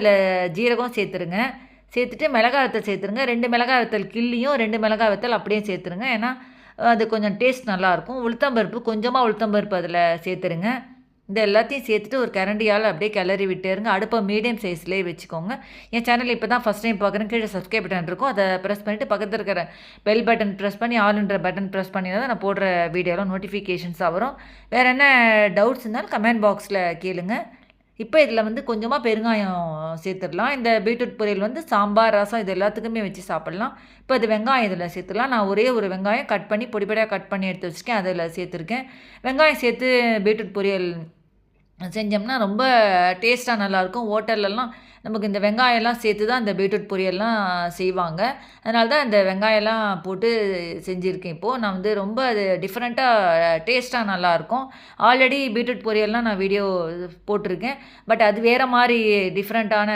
இதில் ஜீரகம் சேர்த்துருங்க. சேர்த்துட்டு மிளகாய் வத்தல் சேர்த்துருங்க. ரெண்டு மிளகாய் வத்தல் கிள்ளியும் ரெண்டு மிளகாய் வத்தல் அப்படியே சேர்த்துருங்க. ஏன்னா அது கொஞ்சம் டேஸ்ட் நல்லாயிருக்கும். உளுத்தம்பருப்பு கொஞ்சமாக உளுத்தம்பருப்பு அதில் சேர்த்துருங்க. இந்த எல்லாத்தையும் சேர்த்துட்டு ஒரு கரண்டியால் அப்படியே கிளறி விட்டுருங்க. அடுப்பை மீடியம் சைஸ்லேயே வச்சுக்கோங்க. என் சேனல் இப்போ தான் ஃபஸ்ட் டைம் பார்க்குறேன். கீழே சப்ஸ்கிரைப் பட்டன் இருக்கும். அதை ப்ரெஸ் பண்ணிவிட்டு பக்கத்தில் இருக்கிற பெல் பட்டன் ப்ரெஸ் பண்ணி ஆல்ன்ற பட்டன் ப்ரெஸ் பண்ணி தான் நான் போடுற வீடியோலாம் நோட்டிஃபிகேஷன்ஸாக வரும். வேறு என்ன டவுட்ஸ் இருந்தாலும் கமெண்ட் பாக்ஸில் கேளுங்கள் இப்போ இதில் வந்து கொஞ்சமாக பெருங்காயம் சேர்த்துடலாம். இந்த பீட்ரூட் பொரியல் வந்து சாம்பார் ரசம் இது எல்லாத்துக்குமே வச்சு சாப்பிட்லாம். இப்போ அது வெங்காயம் இதில் சேர்த்துடலாம். நான் ஒரே ஒரு வெங்காயம் கட் பண்ணி பொடிப்படியாக கட் பண்ணி எடுத்து வச்சுருக்கேன். அதில் சேர்த்துருக்கேன். வெங்காயம் சேர்த்து பீட்ரூட் பொரியல் செஞ்சோம்னா ரொம்ப டேஸ்ட்டாக நல்லாயிருக்கும். ஹோட்டல்லலாம் நமக்கு இந்த வெங்காயம்லாம் சேர்த்து தான் இந்த பீட்ரூட் பொரியல்லாம் செய்வாங்க. அதனால தான் இந்த வெங்காயம்லாம் போட்டு செஞ்சுருக்கேன் இப்போது நான் வந்து ரொம்ப அது டிஃப்ரெண்ட்டாக டேஸ்ட்டாக நல்லாயிருக்கும். ஆல்ரெடி பீட்ரூட் பொரியல்லாம் நான் வீடியோ போட்டிருக்கேன். பட் அது வேறு மாதிரி டிஃப்ரெண்ட்டான